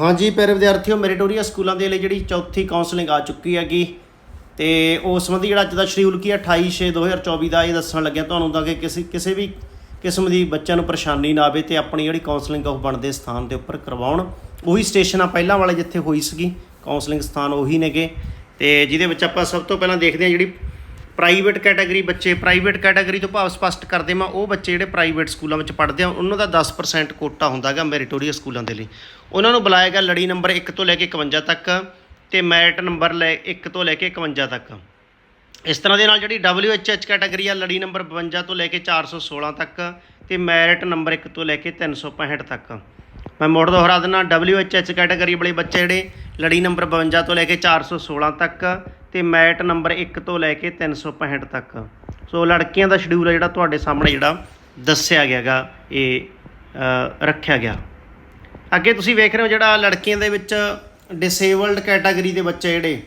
ਹਾਂਜੀ, ਪਿਆਰੇ ਵਿਦਿਆਰਥੀਓ, ਮੈਰੀਟੋਰੀਆ ਸਕੂਲਾਂ ਦੇ ਲਈ ਜਿਹੜੀ ਚੌਥੀ ਕਾਉਂਸਲਿੰਗ ਆ ਚੁੱਕੀ ਹੈਗੀ। ਤੇ ਉਸ ਸੰਬੰਧੀ ਜਿਹੜਾ ਅੱਜ ਦਾ ਸ਼ਡਿਊਲ ਕੀ ਹੈ 28 6 2024 ਦਾ ਇਹ ਦੱਸਣ ਲੱਗਿਆ ਤੁਹਾਨੂੰ ਤਾਂ ਕਿ ਕਿਸੇ ਕਿਸੇ ਵੀ ਕਿਸਮ ਦੀ ਬੱਚਿਆਂ ਨੂੰ ਪਰੇਸ਼ਾਨੀ ਨਾ ਆਵੇ ਤੇ ਆਪਣੀ ਜਿਹੜੀ ਕਾਉਂਸਲਿੰਗ ਆ ਉਹ ਬਣਦੇ ਸਥਾਨ ਦੇ ਉੱਪਰ ਕਰਵਾਉਣ। ਉਹੀ ਸਟੇਸ਼ਨ ਆ ਪਹਿਲਾਂ ਵਾਲੇ ਜਿੱਥੇ ਹੋਈ ਸੀਗੀ ਕਾਉਂਸਲਿੰਗ ਸਥਾਨ ਉਹੀ ਨੇਗੇ। ਤੇ ਜਿਹਦੇ ਵਿੱਚ ਆਪਾਂ ਸਭ ਤੋਂ ਪਹਿਲਾਂ ਦੇਖਦੇ ਹਾਂ ਜਿਹੜੀ ਪ੍ਰਾਈਵੇਟ ਕੈਟਾਗਰੀ ਬੱਚੇ ਪ੍ਰਾਈਵੇਟ ਕੈਟਾਗਰੀ ਤੋਂ ਭਾਵ ਸਪਸ਼ਟ ਕਰਦੇ ਮੈਂ ਉਹ ਬੱਚੇ ਜਿਹੜੇ ਪ੍ਰਾਈਵੇਟ ਸਕੂਲਾਂ ਵਿੱਚ ਪੜ੍ਹਦੇ ਆ, ਉਹਨਾਂ ਦਾ 10% ਕੋਟਾ ਹੁੰਦਾ ਹੈਗਾ ਮੈਰੀਟੋਰੀਅਸ ਸਕੂਲਾਂ ਦੇ ਲਈ। ਉਹਨਾਂ ਨੂੰ ਬੁਲਾਇਆ ਗਿਆ ਲੜੀ ਨੰਬਰ 1 ਤੋਂ ਲੈ ਕੇ 51 ਤੱਕ ਤੇ ਮੈਰਿਟ ਨੰਬਰ ਲੈ 1 ਤੋਂ ਲੈ ਕੇ 51 ਤੱਕ। ਇਸ ਤਰ੍ਹਾਂ ਦੇ ਨਾਲ ਜਿਹੜੀ WHH ਕੈਟਾਗਰੀ ਆ, ਲੜੀ ਨੰਬਰ 52 ਤੋਂ ਲੈ ਕੇ 416 ਤੱਕ ਤੇ ਮੈਰਿਟ ਨੰਬਰ 1 ਤੋਂ ਲੈ ਕੇ 365 ਤੱਕ। ਮੈਂ ਮੋੜ ਦੁਹਰਾ ਦਿੰਦਾ WHH ਕੈਟਾਗਰੀ ਵਾਲੇ ਬੱਚੇ ਜਿਹੜੇ ਲੜੀ ਨੰਬਰ 52 ਤੋਂ ਲੈ ਕੇ 416 ਤੱਕ ਤੇ ਮੈਰਿਟ ਨੰਬਰ 1 ਤੋਂ ਲੈ ਕੇ 365 ਤੱਕ। ਸੋ ਲੜਕੀਆਂ ਦਾ ਸ਼ਡਿਊਲ ਹੈ ਜਿਹੜਾ ਤੁਹਾਡੇ ਸਾਹਮਣੇ ਜਿਹੜਾ ਦੱਸਿਆ ਗਿਆਗਾ ਇਹ ਰੱਖਿਆ ਗਿਆ। ਅੱਗੇ ਤੁਸੀਂ ਵੇਖ ਰਹੇ ਹੋ ਜਿਹੜਾ ਲੜਕੀਆਂ ਦੇ ਵਿੱਚ ਡਿਸੇਬਲਡ ਕੈਟਾਗਰੀ ਦੇ ਬੱਚੇ ਜਿਹੜੇ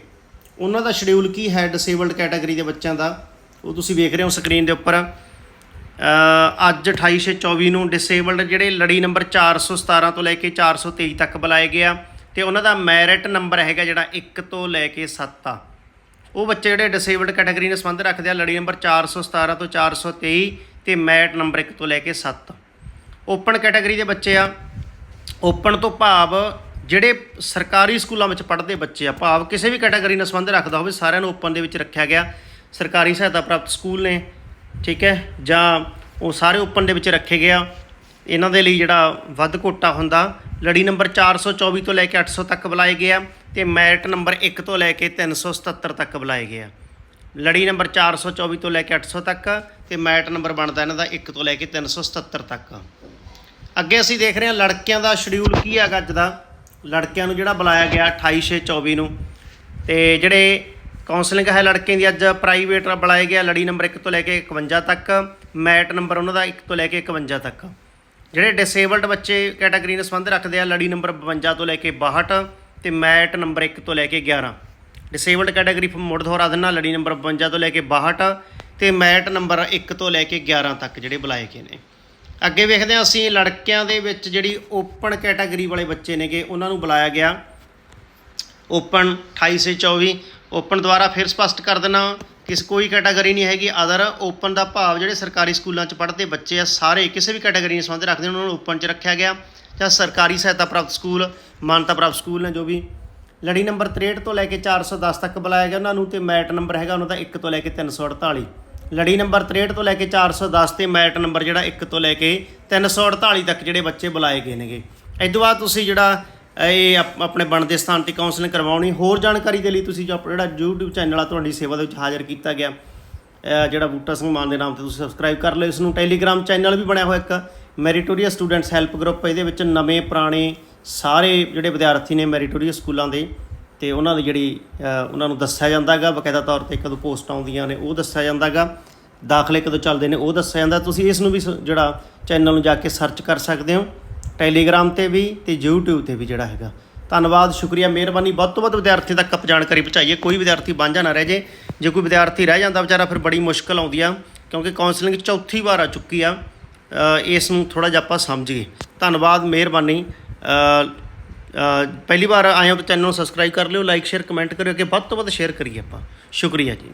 ਉਹਨਾਂ ਦਾ ਸ਼ਡਿਊਲ ਕੀ ਹੈ ਡਿਸੇਬਲਡ ਕੈਟਾਗਰੀ ਦੇ ਬੱਚਿਆਂ ਦਾ? ਉਹ ਤੁਸੀਂ ਵੇਖ ਰਹੇ ਹੋ ਸਕਰੀਨ ਦੇ ਉੱਪਰ। ਅ, ਅੱਜ 28/24 ਨੂੰ ਡਿਸੇਬਲਡ ਜਿਹੜੇ ਲੜੀ ਨੰਬਰ 417 ਤੋਂ ਲੈ ਕੇ 423 ਤੱਕ ਬੁਲਾਏ ਗਿਆ ਤੇ ਉਹਨਾਂ ਦਾ ਮੈਰਿਟ ਨੰਬਰ ਹੈਗਾ ਜਿਹੜਾ 1 ਤੋਂ ਲੈ ਕੇ 7 ਆ। ਉਹ ਬੱਚੇ ਜਿਹੜੇ ਡਿਸੇਬਲਡ ਕੈਟਾਗਰੀ ਨਾਲ ਸੰਬੰਧ ਰੱਖਦੇ ਆ, ਲੜੀ ਨੰਬਰ 417 ਤੋਂ 423 ਤੇ ਮੈਟ ਨੰਬਰ 1 ਤੋਂ ਲੈ ਕੇ 7 ਓਪਨ ਕੈਟਾਗਰੀ ਦੇ ਬੱਚੇ ਆ ਓਪਨ ਤੋਂ ਭਾਵ ਜਿਹੜੇ ਸਰਕਾਰੀ ਸਕੂਲਾਂ ਵਿੱਚ ਪੜ੍ਹਦੇ ਬੱਚੇ ਆ, ਭਾਵ ਕਿਸੇ ਵੀ ਕੈਟਾਗਰੀ ਨਾਲ ਸੰਬੰਧ ਰੱਖਦਾ ਹੋਵੇ, ਸਾਰਿਆਂ ਨੂੰ ਓਪਨ ਦੇ ਵਿੱਚ ਰੱਖਿਆ ਗਿਆ। ਸਰਕਾਰੀ ਸਹਾਇਤਾ ਪ੍ਰਾਪਤ ਸਕੂਲ ਨੇ, ਠੀਕ ਹੈ? ਜਾਂ ਉਹ ਸਾਰੇ ਓਪਨ ਦੇ ਵਿੱਚ ਰੱਖੇ ਗਿਆ ਇਹਨਾਂ ਦੇ ਲਈ ਜਿਹੜਾ ਵੱਧ ਕੋਟਾ ਹੁੰਦਾ ਲੜੀ ਨੰਬਰ 424 ਤੋਂ ਲੈ ਕੇ 800 ਤੱਕ ਬੁਲਾਏ ਗਏ ਆ ਤੇ ਮੈਰਿਟ ਨੰਬਰ 1 ਤੋਂ ਲੈ ਕੇ 377 ਤੱਕ ਬੁਲਾਏ ਗਏ ਆ। ਲੜੀ ਨੰਬਰ 424 ਤੋਂ ਲੈ ਕੇ 800 ਤੱਕ ਤੇ ਮੈਰਿਟ ਨੰਬਰ ਬਣਦਾ ਇਹਨਾਂ ਦਾ 1 ਤੋਂ ਲੈ ਕੇ 377 ਤੱਕ। ਅੱਗੇ ਅਸੀਂ ਦੇਖ ਰਹੇ ਹਾਂ ਲੜਕਿਆਂ ਦਾ ਸ਼ਡਿਊਲ ਕੀ ਹੈਗਾ ਅੱਜ ਦਾ। ਲੜਕਿਆਂ ਨੂੰ ਜਿਹੜਾ ਬੁਲਾਇਆ ਗਿਆ 28/6/24 ਨੂੰ। ਤੇ ਜਿਹੜੇ ਕਾਉਂਸਲਿੰਗ ਹੈ ਲੜਕਿਆਂ ਦੀ ਅੱਜ ਪ੍ਰਾਈਵੇਟ ਬੁਲਾਇਆ ਗਿਆ ਲੜੀ ਨੰਬਰ 1 ਤੋਂ ਲੈ ਕੇ 51 ਤੱਕ ਮੈਟ ਨੰਬਰ ਉਹਨਾਂ ਦਾ 1 ਤੋਂ ਲੈ ਕੇ 51 ਤੱਕ। ਜਿਹੜੇ ਡਿਸੇਬਲਡ ਬੱਚੇ ਕੈਟਾਗਰੀ ਨਾਲ ਸੰਬੰਧ ਰੱਖਦੇ ਆ, ਲੜੀ ਨੰਬਰ 52 ਤੋਂ ਲੈ ਕੇ 62 ਤੇ ਮੈਟ ਨੰਬਰ 1 ਤੋਂ ਲੈ ਕੇ 11 ਡਿਸੇਬਲਡ ਕੈਟਾਗਰੀ ਮੁੜ ਦੁਹਰਾ ਦਿੰਨਾ ਲੜੀ ਨੰਬਰ 52 ਤੋਂ ਲੈ ਕੇ 62 ਤੇ ਮੈਟ ਨੰਬਰ 1 ਤੋਂ ਲੈ ਕੇ 11 ਤੱਕ ਜਿਹੜੇ ਬੁਲਾਏ ਗਏ ਨੇ। ਅੱਗੇ ਵੇਖਦੇ ਹਾਂ ਅਸੀਂ ਲੜਕਿਆਂ ਦੇ ਵਿੱਚ ਜਿਹੜੀ ਓਪਨ ਕੈਟਾਗਰੀ ਵਾਲੇ ਬੱਚੇ ਨੇਗੇ, ਉਹਨਾਂ ਨੂੰ ਬੁਲਾਇਆ ਗਿਆ। ਓਪਨ 28 ਸੇ 24 ਓਪਨ ਦੁਆਰਾ ਫਿਰ ਸਪਸ਼ਟ ਕਰ ਦੇਣਾ। ਕਿਸ ਕੋਈ ਕੈਟਾਗਰੀ ਨਹੀਂ ਹੈਗੀ ਅਦਰ ਓਪਨ ਦਾ ਭਾਵ ਜਿਹੜੇ ਸਰਕਾਰੀ ਸਕੂਲਾਂ 'ਚ ਪੜ੍ਹਦੇ ਬੱਚੇ ਆ, ਸਾਰੇ ਕਿਸੇ ਵੀ ਕੈਟਾਗਰੀ ਨਾਲ ਸੰਬੰਧ ਰੱਖਦੇ ਉਹਨਾਂ ਨੂੰ ਓਪਨ 'ਚ ਰੱਖਿਆ ਗਿਆ। ਜਾਂ ਸਰਕਾਰੀ ਸਹਾਇਤਾ ਪ੍ਰਾਪਤ ਸਕੂਲ, ਮਾਨਤਾ ਪ੍ਰਾਪਤ ਸਕੂਲ ਨੇ ਜੋ ਵੀ। ਲੜੀ ਨੰਬਰ 63 ਤੋਂ ਲੈ ਕੇ 410 ਤੱਕ ਬੁਲਾਇਆ ਗਿਆ ਉਹਨਾਂ ਨੂੰ ਤੇ ਮੈਟ ਨੰਬਰ ਹੈਗਾ ਉਹਨਾਂ ਦਾ 1 ਤੋਂ ਲੈ ਕੇ 348 ਲੜੀ ਨੰਬਰ 63 ਤੋਂ ਲੈ ਕੇ 410 ਤੇ ਮੈਟ ਨੰਬਰ ਜਿਹੜਾ 1 ਤੋਂ ਲੈ ਕੇ 348 ਤੱਕ ਜਿਹੜੇ ਬੱਚੇ ਬੁਲਾਏ ਗਏ ਨੇਗੇ। ਇਸ ਤੋਂ ਬਾਅਦ ਤੁਸੀਂ ਜਿਹੜਾ ਇਹ ਆਪ- ਆਪਣੇ ਬਣਦੇ ਸਥਾਨ ਤੇ ਕਾਉਂਸਲਿੰਗ ਕਰਵਾਉਣੀ। ਹੋਰ ਜਾਣਕਾਰੀ ਦੇ ਲਈ ਤੁਸੀਂ ਜੋ ਆਪਣਾ ਜਿਹੜਾ YouTube ਚੈਨਲ ਆ, ਤੁਹਾਡੀ ਸੇਵਾ ਦੇ ਵਿੱਚ ਹਾਜ਼ਰ ਕੀਤਾ ਗਿਆ। ਅਹ ਜਿਹੜਾ ਬੂਟਾ ਸਿੰਘ ਮਾਨ ਦੇ ਨਾਮ ਤੇ ਤੁਸੀਂ ਸਬਸਕ੍ਰਾਈਬ ਕਰ ਲਓ। ਇਸ ਨੂੰ ਟੈਲੀਗ੍ਰਾਮ ਚੈਨਲ ਵੀ ਬਣਿਆ ਹੋਇਆ ਇੱਕ। ਮੈਰੀਟੋਰੀਅਸ ਸਟੂਡੈਂਟਸ ਹੈਲਪ ਗਰੁੱਪ ਇਹਦੇ ਵਿੱਚ ਨਵੇਂ, ਪੁਰਾਣੇ ਸਾਰੇ ਜਿਹੜੇ ਵਿਦਿਆਰਥੀ ਨੇ ਮੈਰੀਟੋਰੀਅਸ ਸਕੂਲਾਂ ਦੇ, ਤੇ ਉਹਨਾਂ ਦੀ ਜਿਹੜੀ, ਅਹ, ਉਹਨਾਂ ਨੂੰ ਦੱਸਿਆ ਜਾਂਦਾਗਾ। ਬਕਾਇਦਾ ਤੌਰ ਤੇ ਕਦੋਂ ਪੋਸਟਾਂ ਆਉਂਦੀਆਂ ਨੇ, ਉਹ ਦੱਸਿਆ ਜਾਂਦਾਗਾ। ਦਾਖਲੇ ਕਦੋਂ ਚੱਲਦੇ ਨੇ, ਉਹ ਦੱਸਿਆ ਜਾਂਦਾ। ਤੁਸੀਂ ਇਸ ਨੂੰ ਵੀ ਸ- ਜਿਹੜਾ ਚੈਨਲ ਨੂੰ ਜਾ ਕੇ ਸਰਚ ਕਰ ਸਕਦੇ ਹੋ। ਟੈਲੀਗ੍ਰਾਮ ਤੇ ਵੀ ਤੇ YouTube ਤੇ ਵੀ ਜਿਹੜਾ ਹੈਗਾ। ਧੰਨਵਾਦ, ਸ਼ੁਕਰੀਆ, ਮਿਹਰਬਾਨੀ। ਵੱਧ ਤੋਂ ਵੱਧ ਵਿਦਿਆਰਥੀ ਤੱਕ ਆਪ ਜਾਣਕਾਰੀ ਪਹੁੰਚਾਈਏ। ਕੋਈ ਵਿਦਿਆਰਥੀ ਵਾਂਝਾ ਨਾ ਰਹਿ ਜੇ। ਜੇ ਕੋਈ ਵਿਦਿਆਰਥੀ ਰਹਿ ਜਾਂਦਾ ਵਿਚਾਰਾ, ਫਿਰ ਬੜੀ ਮੁਸ਼ਕਲ ਆਉਂਦੀ ਆ, ਕਿਉਂਕਿ ਕਾਉਂਸਲਿੰਗ ਚੌਥੀ ਵਾਰ ਆ ਚੁੱਕੀ ਆ। ਇਸ ਨੂੰ ਥੋੜਾ ਜਿਹਾ ਆਪਾਂ ਸਮਝੀਏ। ਧੰਨਵਾਦ, ਮਿਹਰਬਾਨੀ। ਪਹਿਲੀ ਵਾਰ ਆਏ ਹੋ ਤਾਂ ਚੈਨਲ ਨੂੰ ਸਬਸਕ੍ਰਾਈਬ ਕਰ ਲਿਓ ਲਾਈਕ ਸ਼ੇਅਰ ਕਮੈਂਟ ਕਰਿਓ ਕਿ ਵੱਧ ਤੋਂ ਵੱਧ ਸ਼ੇਅਰ ਕਰੀਏ ਆਪਾਂ। ਸ਼ੁਕਰੀਆ ਜੀ।